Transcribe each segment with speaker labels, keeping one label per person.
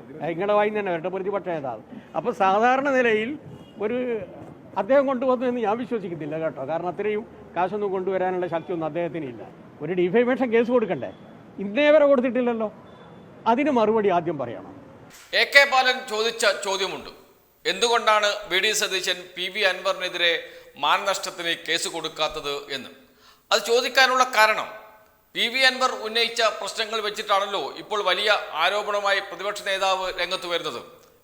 Speaker 1: നിങ്ങളുടെ വായി തന്നെ വരട്ടെ പ്രതിപക്ഷ നേതാവ്. അപ്പോൾ സാധാരണ നിലയിൽ ഒരു അദ്ദേഹം കൊണ്ടുവന്നു എന്ന് ഞാൻ വിശ്വസിക്കുന്നില്ല കേട്ടോ. കാരണം അത്രയും കാശൊന്നും കൊണ്ടുവരാനുള്ള ശക്തിയൊന്നും അദ്ദേഹത്തിന് ഇല്ല. ഒരു ഡിഫൈമേഷൻ കേസ് കൊടുക്കണ്ടേ? ഇന്നേ വരെ കൊടുത്തിട്ടില്ലല്ലോ. അതിന് മറുപടി ആദ്യം പറയണം.
Speaker 2: എ കെ ബാലൻ ചോദിച്ച ചോദ്യമുണ്ട്. എന്തുകൊണ്ടാണ് V D Satheesan P V അൻവറിനെതിരെ മാനനഷ്ടത്തിന് കേസ് കൊടുക്കാത്തത് എന്ന്? അത് ചോദിക്കാനുള്ള കാരണം പി വി അൻവർ ഉന്നയിച്ച പ്രശ്നങ്ങൾ വെച്ചിട്ടാണല്ലോ ഇപ്പോൾ വലിയ ആരോപണമായി പ്രതിപക്ഷ നേതാവ് രംഗത്ത് വരുന്നത്.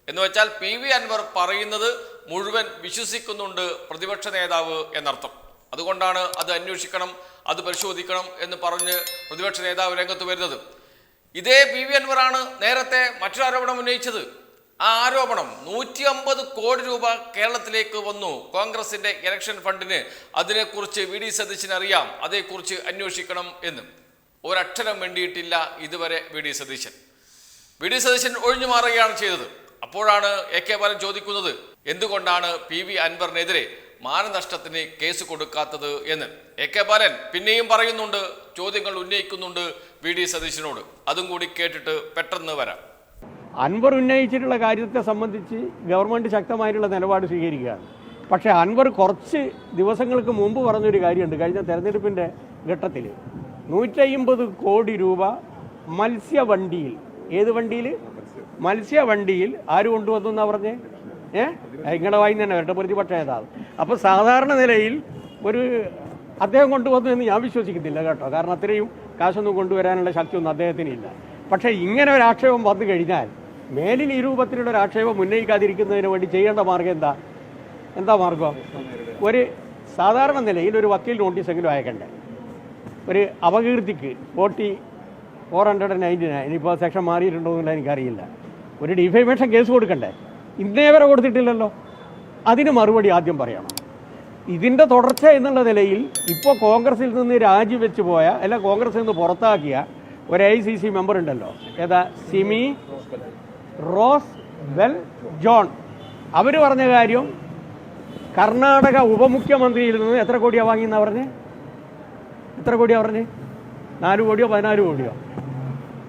Speaker 2: എന്ന് വെച്ചാൽ പി വി അൻവർ പറയുന്നത് മുഴുവൻ വിശ്വസിക്കുന്നുണ്ട് പ്രതിപക്ഷ നേതാവ് എന്നർത്ഥം. അതുകൊണ്ടാണ് അത് അന്വേഷിക്കണം അത് പരിശോധിക്കണം എന്ന് പറഞ്ഞ് പ്രതിപക്ഷ നേതാവ് രംഗത്ത് വരുന്നത്. ഇതേ പി വി അൻവറാണ് നേരത്തെ മറ്റൊരു ആരോപണം ഉന്നയിച്ചത്. ആ ആരോപണം നൂറ്റി അമ്പത് കോടി രൂപ കേരളത്തിലേക്ക് വന്നു. കോൺഗ്രസിന്റെ ഇലക്ഷൻ ഫണ്ടിന് അതിനെക്കുറിച്ച് വി ഡി സതീശന് അറിയാം അതേക്കുറിച്ച് അന്വേഷിക്കണം എന്ന്. ഒരക്ഷരം വേണ്ടിയിട്ടില്ല ഇതുവരെ V D Satheesan. V D Satheesan ഒഴിഞ്ഞു മാറുകയാണ് ചെയ്തത്. അപ്പോഴാണ് എ കെ ബാലൻ ചോദിക്കുന്നത് എന്തുകൊണ്ടാണ് പി വി അൻവറിനെതിരെ മാനനഷ്ടത്തിന് കേസ് കൊടുക്കാത്തത് എന്ന്. എ കെ ബാലൻ പിന്നെയും പറയുന്നുണ്ട് ചോദ്യങ്ങൾ ഉന്നയിക്കുന്നുണ്ട് വി ഡി സതീശനോട്. അതും കൂടി കേട്ടിട്ട് പെട്ടെന്ന് വരാം.
Speaker 1: അൻവർ ഉന്നയിച്ചിട്ടുള്ള കാര്യത്തെ സംബന്ധിച്ച് ഗവൺമെന്റ് ശക്തമായിട്ടുള്ള നിലപാട് സ്വീകരിക്കുകയാണ്. പക്ഷേ അൻവർ കുറച്ച് ദിവസങ്ങൾക്ക് മുമ്പ് പറഞ്ഞൊരു കാര്യമുണ്ട്. കഴിഞ്ഞ തെരഞ്ഞെടുപ്പിന്റെ ഘട്ടത്തിൽ നൂറ്റമ്പത് കോടി രൂപ മത്സ്യവണ്ടിയിൽ ഏത് വണ്ടിയിൽ? മത്സ്യവണ്ടിയിൽ ആര് കൊണ്ടുവന്നു എന്നാ പറഞ്ഞേ? ഏ? നിങ്ങളുടെ വായി തന്നെ വരട്ടെ പ്രതിപക്ഷ നേതാവ്. അപ്പോൾ സാധാരണ നിലയിൽ ഒരു അദ്ദേഹം കൊണ്ടുവന്നു എന്ന് ഞാൻ വിശ്വസിക്കുന്നില്ല കേട്ടോ. കാരണം അത്രയും കാശൊന്നും കൊണ്ടുവരാനുള്ള ശക്തിയൊന്നും അദ്ദേഹത്തിന് ഇല്ല പക്ഷേ ഇങ്ങനെ ഒരു ആക്ഷേപം വന്നു കഴിഞ്ഞാൽ മേലിൽ ഈ രൂപത്തിലുള്ള ഒരു ആക്ഷേപം ഉന്നയിക്കാതിരിക്കുന്നതിന് വേണ്ടി ചെയ്യേണ്ട മാർഗം എന്താ? എന്താ മാർഗം? ഒരു സാധാരണ നിലയിൽ ഒരു വക്കീൽ നോട്ടീസെങ്കിലും അയക്കണ്ടേ? ഒരു അപകീർത്തിക്ക് forty four hundred ninety nine ഇനിയിപ്പോൾ സെക്ഷൻ മാറിയിട്ടുണ്ടോ എന്നുള്ള എനിക്കറിയില്ല. ഒരു ഡിഫൈമേഷൻ കേസ് കൊടുക്കണ്ടേ? ഇന്നേ വരെ കൊടുത്തിട്ടില്ലല്ലോ. അതിന് മറുപടി ആദ്യം പറയണം. ഇതിന്റെ തുടർച്ച എന്നുള്ള നിലയിൽ ഇപ്പോൾ കോൺഗ്രസിൽ നിന്ന് രാജിവെച്ച് പോയ അല്ല കോൺഗ്രസിൽ നിന്ന് പുറത്താക്കിയ ഒരു ഐ സി സി മെമ്പർ ഉണ്ടല്ലോ. ഏതാ? സിമി റോസ് വെൽ ജോൺ. അവർ പറഞ്ഞ കാര്യം കർണാടക ഉപമുഖ്യമന്ത്രിയിൽ നിന്ന് എത്ര കോടിയാണ് വാങ്ങിയെന്നാ പറഞ്ഞേ? എത്ര കോടിയാണ് പറഞ്ഞേ? നാല് കോടിയോ പതിനാല് കോടിയോ?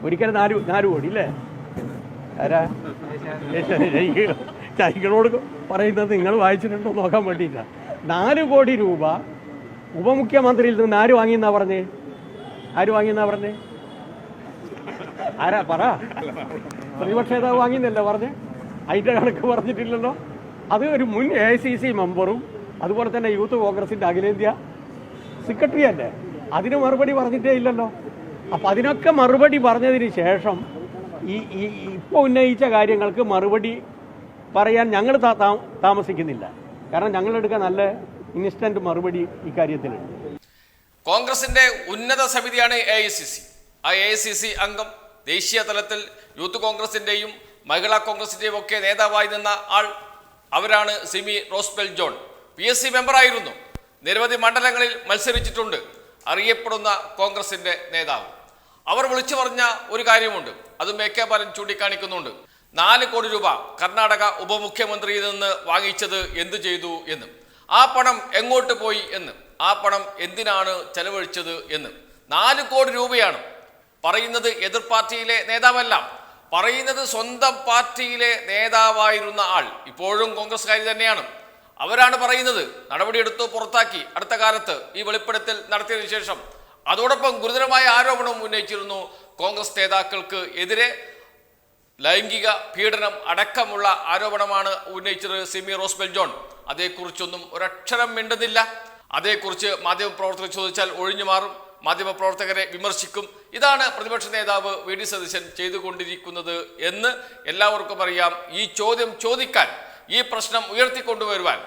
Speaker 1: ഒരിക്കലും നാല് നാല് കോടി അല്ലേ ആരാ? പറയുന്നത് നിങ്ങൾ വായിച്ചിട്ടുണ്ടോ നോക്കാൻ വേണ്ടിയില്ല നാല് കോടി രൂപ ഉപമുഖ്യമന്ത്രിയിൽ നിന്ന് ആര് വാങ്ങിയെന്നാ പറഞ്ഞേ? ആര് വാങ്ങിയെന്നാ പറഞ്ഞേ? ആരാ? പറ. പ്രതിപക്ഷ നേതാവ് വാങ്ങിയെന്നല്ല പറഞ്ഞേ? കണക്ക് പറഞ്ഞിട്ടില്ലല്ലോ. അത് ഒരു മുൻ എ ഐ സി സി മെമ്പറും അതുപോലെ തന്നെ യൂത്ത് കോൺഗ്രസിന്റെ അഖിലേന്ത്യാ സെക്രട്ടറി അല്ലേ? അതിന് മറുപടി പറഞ്ഞിട്ടേ ഇല്ലല്ലോ. അപ്പം അതിനൊക്കെ മറുപടി പറഞ്ഞതിന് ശേഷം ഈ ഈ ഇപ്പോൾ ഉന്നയിച്ച കാര്യങ്ങൾക്ക് മറുപടി പറയാൻ ഞങ്ങൾ താമസിക്കുന്നില്ല. കാരണം ഞങ്ങളെടുക്കാൻ നല്ല ഇൻസ്റ്റന്റ് മറുപടി ഇക്കാര്യത്തിലുണ്ട്
Speaker 2: കോൺഗ്രസിന്റെ ഉന്നത സമിതിയാണ് എ ഐ സി സി ആ എ ഐ സി സി അംഗം ദേശീയ തലത്തിൽ യൂത്ത് കോൺഗ്രസിന്റെയും മഹിളാ കോൺഗ്രസിന്റെയും ഒക്കെ നേതാവായി നിന്ന ആൾ അവരാണ് Simi Rosebell John. P S C മെമ്പറായിരുന്നു നിരവധി മണ്ഡലങ്ങളിൽ മത്സരിച്ചിട്ടുണ്ട്. അറിയപ്പെടുന്ന കോൺഗ്രസിന്റെ നേതാവ്. അവർ വിളിച്ചു പറഞ്ഞ ഒരു കാര്യമുണ്ട്. അതും എ ബാലൻ ചൂണ്ടിക്കാണിക്കുന്നുണ്ട്. നാല് കോടി രൂപ കർണാടക ഉപമുഖ്യമന്ത്രിയിൽ നിന്ന് വാങ്ങിച്ചത് എന്തു ചെയ്തു എന്ന്. ആ പണം എങ്ങോട്ട് പോയി എന്ന്. ആ പണം എന്തിനാണ് ചെലവഴിച്ചത് എന്ന്. നാല് കോടി രൂപയാണ് പറയുന്നത് എതിർ പാർട്ടിയിലെ നേതാവല്ല. പറയുന്നത് സ്വന്തം പാർട്ടിയിലെ നേതാവായിരുന്ന ആൾ ഇപ്പോഴും കോൺഗ്രസ്സുകാരി തന്നെയാണ്. അവരാണ് പറയുന്നത്. നടപടിയെടുത്തു പുറത്താക്കി. അടുത്ത കാലത്ത് ഈ വെളിപ്പെടുത്തൽ നടത്തിയതിനു ശേഷം. അതോടൊപ്പം ഗുരുതരമായ ആരോപണവും ഉന്നയിച്ചിരുന്നു കോൺഗ്രസ് നേതാക്കൾക്ക് എതിരെ. ലൈംഗിക പീഡനം അടക്കമുള്ള ആരോപണമാണ് ഉന്നയിച്ചത് സിമി റോസ്ബെൽ ജോൺ. അതേക്കുറിച്ചൊന്നും ഒരക്ഷരം മിണ്ടുന്നില്ല. അതേക്കുറിച്ച് മാധ്യമപ്രവർത്തകർ ചോദിച്ചാൽ ഒഴിഞ്ഞു മാറും. മാധ്യമപ്രവർത്തകരെ വിമർശിക്കും. ഇതാണ് പ്രതിപക്ഷ നേതാവ് വി ഡി സതീശൻ ചെയ്തുകൊണ്ടിരിക്കുന്നത് എന്ന് എല്ലാവർക്കും അറിയാം. ഈ ചോദ്യം ചോദിക്കാൻ ഈ പ്രശ്നം ഉയർത്തിക്കൊണ്ടുവരുവാൻ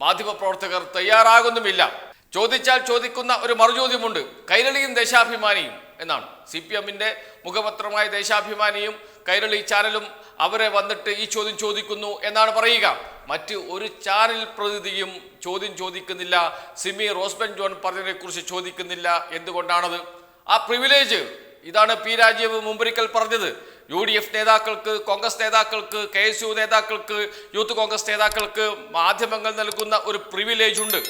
Speaker 2: മാധ്യമപ്രവർത്തകർ തയ്യാറാകുന്നുമില്ല. ചോദിച്ചാൽ ചോദിക്കുന്ന ഒരു മറുചോദ്യമുണ്ട്. കൈരളിയും ദേശാഭിമാനിയും എന്നാണ്. സി പി എമ്മിന്റെ മുഖപത്രമായ ദേശാഭിമാനിയും കൈരളി ചാനലും അവരെ വന്നിട്ട് ഈ ചോദ്യം ചോദിക്കുന്നു എന്നാണ് പറയുക. മറ്റ് ഒരു ചാനൽ പ്രതിനിധിയും ചോദ്യം ചോദിക്കുന്നില്ല. സിമി റോസ്ബൻ ജോൺ പറഞ്ഞതിനെക്കുറിച്ച് ചോദിക്കുന്നില്ല. എന്തുകൊണ്ടാണത്? ആ പ്രിവിലേജ് ഇതാണ് പി രാജീവ് മുമ്പൊരിക്കൽ പറഞ്ഞത്. യു ഡി എഫ് നേതാക്കൾക്ക് കോൺഗ്രസ് നേതാക്കൾക്ക് കെ എസ് യു നേതാക്കൾക്ക് യൂത്ത് കോൺഗ്രസ് നേതാക്കൾക്ക് മാധ്യമങ്ങൾ നൽകുന്ന ഒരു പ്രിവിലേജ് ഉണ്ട്.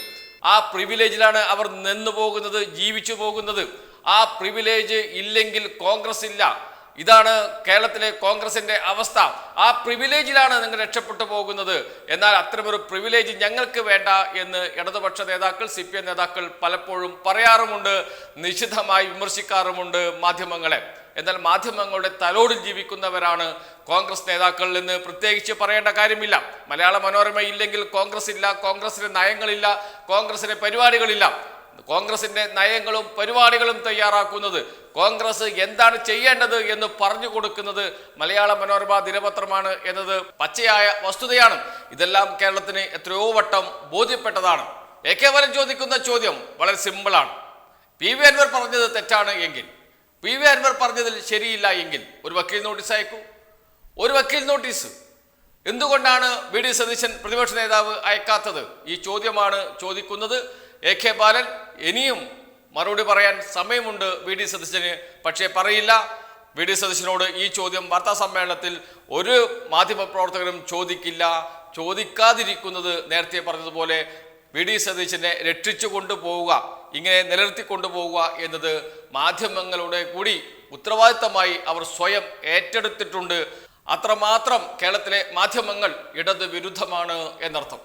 Speaker 2: ആ പ്രിവിലേജിലാണ് അവർ നിന്നു പോകുന്നത് ജീവിച്ചു പോകുന്നത്. ആ പ്രിവിലേജ് ഇല്ലെങ്കിൽ കോൺഗ്രസ് ഇല്ല. ഇതാണ് കേരളത്തിലെ കോൺഗ്രസിന്റെ അവസ്ഥ. ആ പ്രിവിലേജിലാണ് നിങ്ങൾ രക്ഷപ്പെട്ടു പോകുന്നത്. എന്നാൽ അത്തരമൊരു പ്രിവിലേജ് ഞങ്ങൾക്ക് വേണ്ട എന്ന് ഇടതുപക്ഷ നേതാക്കൾ സി പി എം നേതാക്കൾ പലപ്പോഴും പറയാറുമുണ്ട് നിശിതമായി വിമർശിക്കാറുമുണ്ട് മാധ്യമങ്ങളെ. എന്നാൽ മാധ്യമങ്ങളുടെ തലോടിൽ ജീവിക്കുന്നവരാണ് കോൺഗ്രസ് നേതാക്കൾ എന്ന് പ്രത്യേകിച്ച് പറയേണ്ട കാര്യമില്ല. മലയാള മനോരമ ഇല്ലെങ്കിൽ കോൺഗ്രസ് ഇല്ല കോൺഗ്രസിന്റെ നയങ്ങളില്ല കോൺഗ്രസിന്റെ പരിപാടികളില്ല. കോൺഗ്രസിന്റെ നയങ്ങളും പരിപാടികളും തയ്യാറാക്കുന്നത് കോൺഗ്രസ് എന്താണ് ചെയ്യേണ്ടത് എന്ന് പറഞ്ഞു കൊടുക്കുന്നത് മലയാള മനോരമ ദിനപത്രമാണ് എന്നത് പച്ചയായ വസ്തുതയാണ്. ഇതെല്ലാം കേരളത്തിന് എത്രയോ വട്ടം ബോധ്യപ്പെട്ടതാണ്. എ കെ വരൻ ചോദിക്കുന്ന ചോദ്യം വളരെ സിമ്പിളാണ്. പി വി അൻവർ പറഞ്ഞത് തെറ്റാണ് എങ്കിൽ. പി വി അൻവർ പറഞ്ഞതിൽ ശരിയില്ല എങ്കിൽ ഒരു വക്കീൽ നോട്ടീസ് അയക്കൂ. ഒരു വക്കീൽ നോട്ടീസ്. എന്തുകൊണ്ടാണ് വി ഡി സതീശൻ പ്രതിപക്ഷ നേതാവ് അയക്കാത്തത്? ഈ ചോദ്യമാണ് ചോദിക്കുന്നത്. എ കെ ബാലൻ ഇനിയും മറുപടി പറയാൻ സമയമുണ്ട് വി ഡി സതീശന്. പക്ഷേ പറയില്ല. വി ഡി സതീശനോട് ഈ ചോദ്യം വാർത്താ സമ്മേളനത്തിൽ ഒരു മാധ്യമപ്രവർത്തകരും ചോദിക്കില്ല. ചോദിക്കാതിരിക്കുന്നത് നേരത്തെ പറഞ്ഞതുപോലെ വി ഡി സതീശനെ രക്ഷിച്ചു കൊണ്ടുപോവുക ഇങ്ങനെ നിലനിർത്തി കൊണ്ടുപോവുക എന്നത് മാധ്യമങ്ങളുടെ കൂടി ഉത്തരവാദിത്തമായി അവർ സ്വയം ഏറ്റെടുത്തിട്ടുണ്ട്. അത്രമാത്രം കേരളത്തിലെ മാധ്യമങ്ങൾ ഇടത് വിരുദ്ധമാണ് എന്നർത്ഥം.